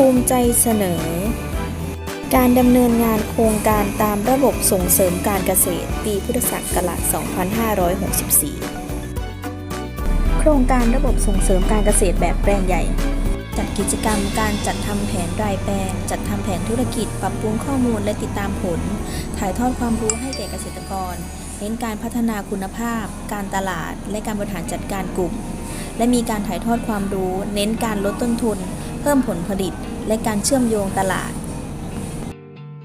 ภูมิใจเสนอ การดำเนินงานโครงการตามระบบส่งเสริมการเกษตร ปีพุทธศักราช 2564 โครงการระบบส่งเสริมการเกษตรแบบแปลงใหญ่ จัดกิจกรรมการจัดทำแผนรายแปลง จัดทำแผนธุรกิจ ปรับปรุงข้อมูลและติดตามผล ถ่ายทอดความรู้ให้แก่เกษตรกร เน้นการพัฒนาคุณภาพ การตลาด และการบริหารจัดการกลุ่ม และมีการถ่ายทอดความรู้ เน้นการลดต้นทุน เพิ่มผลผลิตและการเชื่อมโยงตลาด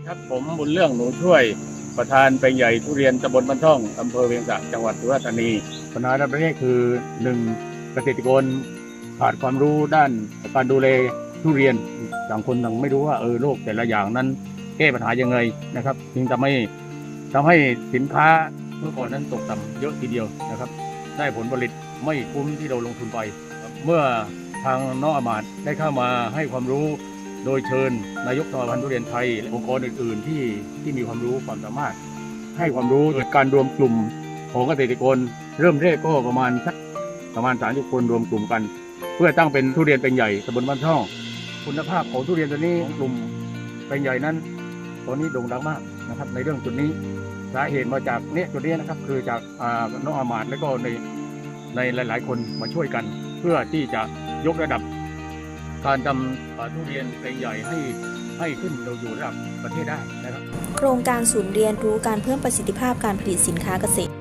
ครับผมบุญเรื่องหนูช่วย ประธานแปลงใหญ่ทุเรียนตำบลบ้านท่องอำเภอเวียงสะจังหวัดสุราษฎร์ธานีปัญหาในประเทศคือหนึ่งเกษตรกรขาดความรู้ด้านการดูแลทุเรียนต่างคนต่างไม่รู้ว่าเออโรคแต่ละอย่างนั้นแก้ปัญหายังไงนะครับจึงทำให้ทำให้สินค้าเมื่อก่อนนั้นตกต่ำเยอะทีเดียวนะครับ ได้ผลผลิตไม่คุ้มที่เราลงทุนไป เมื่อ ทางน้องอามาตได้เข้ามาให้ความรู้โดยเชิญนายกสมาพันธ์ทุเรียนไทยและองค์กรอื่น ๆ ที่ที่มีความรู้ความสามารถ ให้ความรู้เกิดการรวมกลุ่มของเกษตรกรเริ่มแรกก็ประมาณสักประมาณ30คนรวมกลุ่มกัน เพื่อตั้งเป็นทุเรียนเป็นใหญ่ตำบลบ้านช่อง คุณภาพของทุเรียนตัวนี้กลุ่มเป็นใหญ่นั้น ตอนนี้โด่งดังมากนะครับ ในเรื่องจุดนี้สาเหตุมาจากเนี่ยจุดนี้นะครับ คือจากน้องอามาตและก็ในในหลาย ๆ คนมาช่วยกัน เพื่อที่จะยกระดับ การทำทุเรียนเป็นใหญ่ให้ให้ขึ้นเราอยู่ระดับประเทศได้นะครับ โครงการศูนย์เรียนรู้การเพิ่มประสิทธิภาพการผลิตสินค้าเกษตร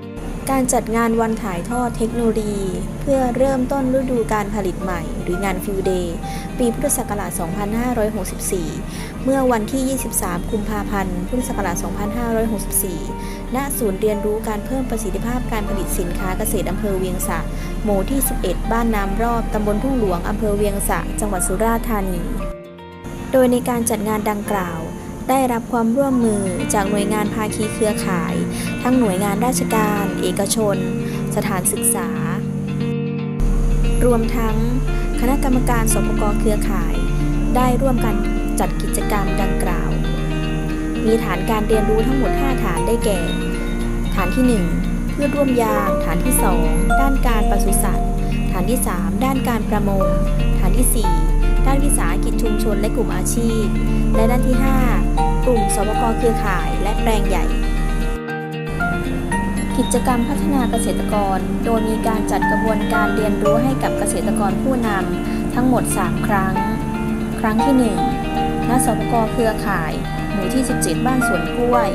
การจัดงานวันถ่ายทอดเทคโนโลยี เพื่อเริ่มต้นฤดูการผลิตใหม่ หรืองานฟิวเดย์ปีพุทธศักราช 2564 เมื่อวันที่ 23 กุมภาพันธ์ พุทธศักราช 2564 ณ ศูนย์เรียนรู้การเพิ่มประสิทธิภาพการผลิตสินค้าเกษตรอำเภอเวียงสะ หมู่ที่ 11 บ้านน้ำรอบตำบลทุ่งหลวงอำเภอเวียงสะ จังหวัดสุราษฎร์ธานี โดยในการจัดงานดังกล่าว ได้รับความร่วมมือจากหน่วยงานภาคีเครือข่าย ทั้งหน่วยงานราชการ เอกชน สถานศึกษา รวมทั้ง คณะกรรมการสปกเครือข่าย ได้ร่วมกันจัดกิจกรรมดังกล่าว มีฐานการเรียนรู้ทั้งหมด 5 ฐานได้แก่ ฐานที่ 1 พืชร่วมยางฐานที่ 2 ด้านการปศุสัตว์ ฐานที่ 3 ด้านการประมง ฐานที่ 4 ด้านวิสาหกิจชุมชนและกลุ่มอาชีพ และด้านที่ 5 กลุ่มสปกเครือข่ายและแปลงใหญ่ กิจกรรมพัฒนาเกษตรกร โดยมีการจัดกระบวนการเรียนรู้ให้กับเกษตรกรผู้นำทั้งหมด 3 ครั้ง ครั้งที่1ณสปกเครือข่าย หมู่ที่ 17 บ้านสวนกล้วย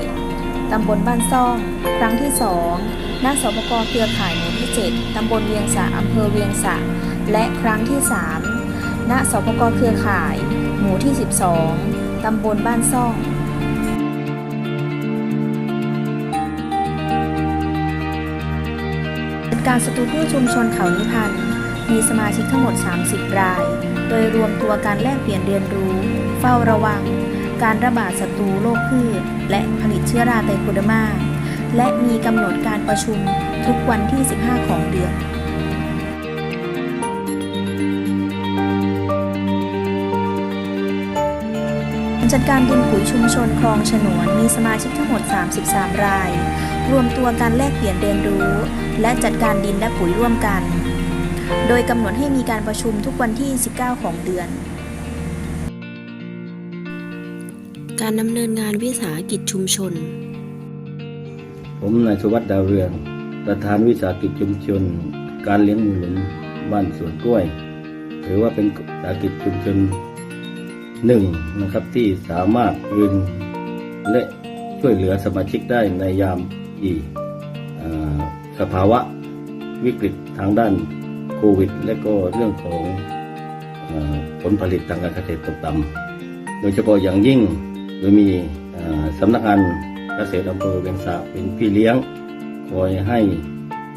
ตำบลบ้านซ่อง ครั้งที่ 2 ณสปกเครือข่ายหมู่ที่ 7 ตำบลเวียงสะอำเภอเวียงสะ และครั้งที่ 3 ณสปกเครือข่าย หมู่ที่ 12 ตำบลบ้านซ่องการสตูพืชชุมชนเขานิพันธ์มีสมาชิกทั้งหมด 30 ราย โดยรวมตัวการแลกเปลี่ยนเรียนรู้ เฝ้าระวัง การระบาดศัตรูโรคพืช และผลิตเชื้อราไตโคเดอร์มา และมีกำหนดการประชุมทุกวันที่ 15 ของเดือนจัดการดินปุ๋ยชุมชนคลองฉนวนมีสมาชิกทั้งหมด 33 ราย รวมตัวการแลกเปลี่ยนเรียนรู้ และจัดการดินและปุ๋ยร่วมกัน โดยกำหนดให้มีการประชุมทุกวันที่ 19 ของเดือนการดำเนินงานวิสาหกิจชุมชน ผมนายสวัสดิ์ดาวเรือง ประธานวิสาหกิจชุมชน การเลี้ยงหมูหลุมบ้านสวนกล้วย ถือว่าเป็นวิสาหกิจชุมชนหนึ่งนะครับที่สามารถยืนและช่วยเหลือสมาชิกได้ในยามที่อ่าสภาวะวิกฤตทางด้านโควิด และก็เรื่องของอผลผลิตทางการเกษตรตกต่ำโดยเฉพาะอย่างยิ่งโดยมีสำนักงาน เกษตรอำเภอเวียงสะเป็นพี่เลี้ยง คอยให้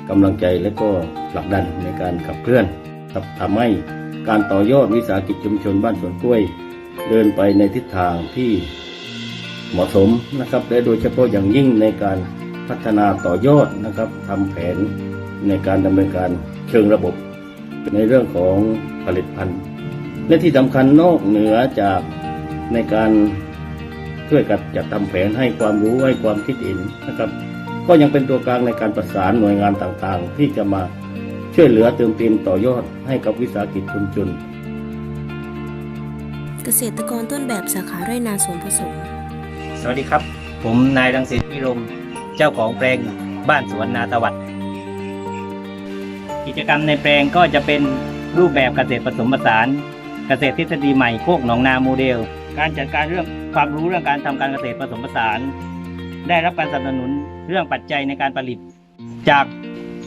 กำลังใจและก็ผลักดันในการขับเคลื่อนตับทำให้การต่อยอดวิสาหกิจชุมชนบ้านสวนกล้วย เดินไปในทิศทางที่เหมาะสมนะครับ และโดยเฉพาะอย่างยิ่งในการพัฒนาต่อยอดนะครับทำแผนในการดำเนินการเชิงระบบ ในเรื่องของผลิตภัณฑ์ และที่สำคัญนอกเหนือจากในการ ช่วยกันจัดทำแผนให้ความรู้ให้ความคิดเห็นนะครับ ก็ยังเป็นตัวกลางในการประสานหน่วยงานต่างๆ ที่จะมาช่วยเหลือเติมเต็มต่อยอดให้กับวิสาหกิจชุมชนเกษตรกรต้นแบบสาขาไร่นาสวนผสม สวัสดีครับ ผมนายรังสิตพิรม เจ้าของแปลงบ้านสวนนาตวัดกิจกรรมในแปลงก็จะเป็นรูปแบบเกษตรผสมผสาน เกษตรทฤษฎีใหม่โคกหนองนาโมเดล การจัดการเรื่องความรู้เรื่องการทำการเกษตรผสมผสาน ได้รับการสนับสนุนเรื่องปัจจัยในการผลิต จาก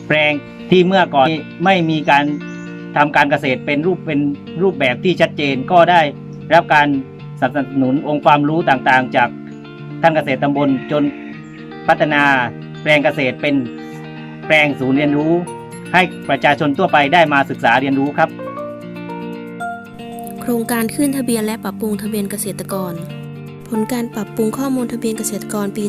แปลงที่เมื่อก่อนไม่มีการทำการเกษตรเป็นรูปเป็นรูปแบบที่ชัดเจนก็ได้รับการสนับสนุนองค์ความรู้ต่างๆ จากท่านเกษตรตำบลจนพัฒนาแปลงเกษตรเป็นแปลงศูนย์เรียนรู้ ให้ประชาชนทั่วไปได้มาศึกษาเรียนรู้ครับ ครงการขึ้นทะเบียนและปรับปรุงทะเบียนเกษตรกร ผลการปรับปรุงข้อมูลทะเบียนเกษตรกรปี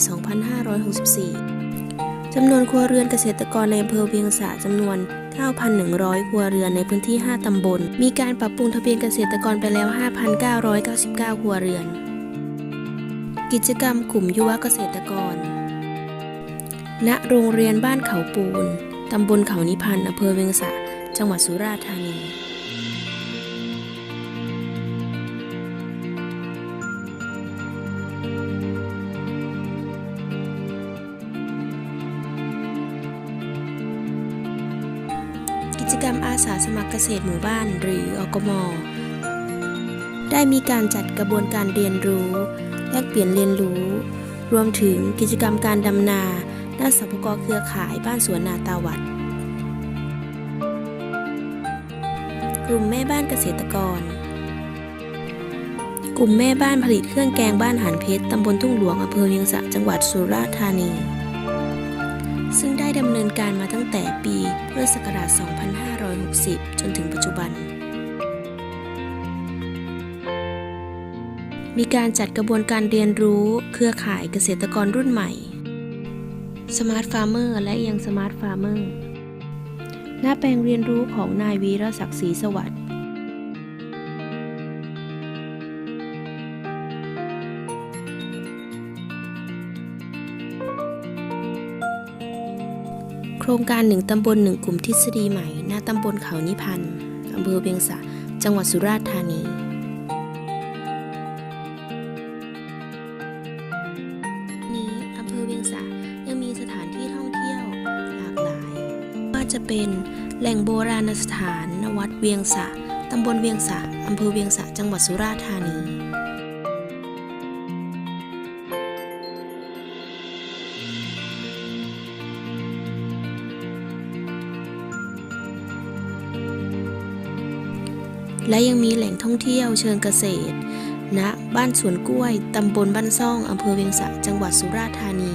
2564 จำนวนครัวเรือนเกษตรกรในอำเภอเวียงสาจำนวน 9,100 ครัวเรือนในพื้นที่ 5 ตำบล มีการปรับปรุงทะเบียนเกษตรกรไปแล้ว 5,999 ครัวเรือน กิจกรรมกลุ่มยุวเกษตรกร ณ โรงเรียนบ้านเขาปูน ตำบลเขานิพันธ์อำเภอเวียงสาจังหวัดสุราษฎร์ธานี สาสมัครเกษตรหมู่บ้านหรืออกม ได้มีการจัดกระบวนการเรียนรู้ แลกเปลี่ยนเรียนรู้ รวมถึงกิจกรรมการดำนาด้านสปกเครือข่ายบ้านสวนนาตาวัด กลุ่มแม่บ้านเกษตรกร กลุ่มแม่บ้านผลิตเครื่องแกงบ้านหานเพชรตำบลทุ่งหลวงอำเภอเวียงสะจังหวัดสุราษฎร์ธานี ซึ่งได้ดำเนินการมาตั้งแต่ปีพุทธศักราช 2560 จนถึงปัจจุบัน มีการจัดกระบวนการเรียนรู้เครือข่ายเกษตรกรรุ่นใหม่ Smart Farmer และยัง Smart Farmer หน้าแปลงเรียนรู้ของนายวีรศักดิ์ศรีสวัสดิ์ โครงการหนึ่งตำบลหนึ่งกลุ่มทฤษฎีใหม่ณตำบลเขานิพันธ์อำเภอเวียงสะ จังหวัดสุราษฎร์ธานี นี้อำเภอเวียงสะยังมีสถานที่ท่องเที่ยวหลากหลาย ว่าจะเป็นแหล่งโบราณสถานณวัดเวียงสะตำบลเวียงสะอำเภอเวียงสะ จังหวัดสุราษฎร์ธานี และยังมีแหล่งท่องเที่ยวเชิงเกษตรณบ้านสวนกล้วย ตำบลบ้านซ่อง อำเภอเวียงสะ จังหวัดสุราษฎร์ธานี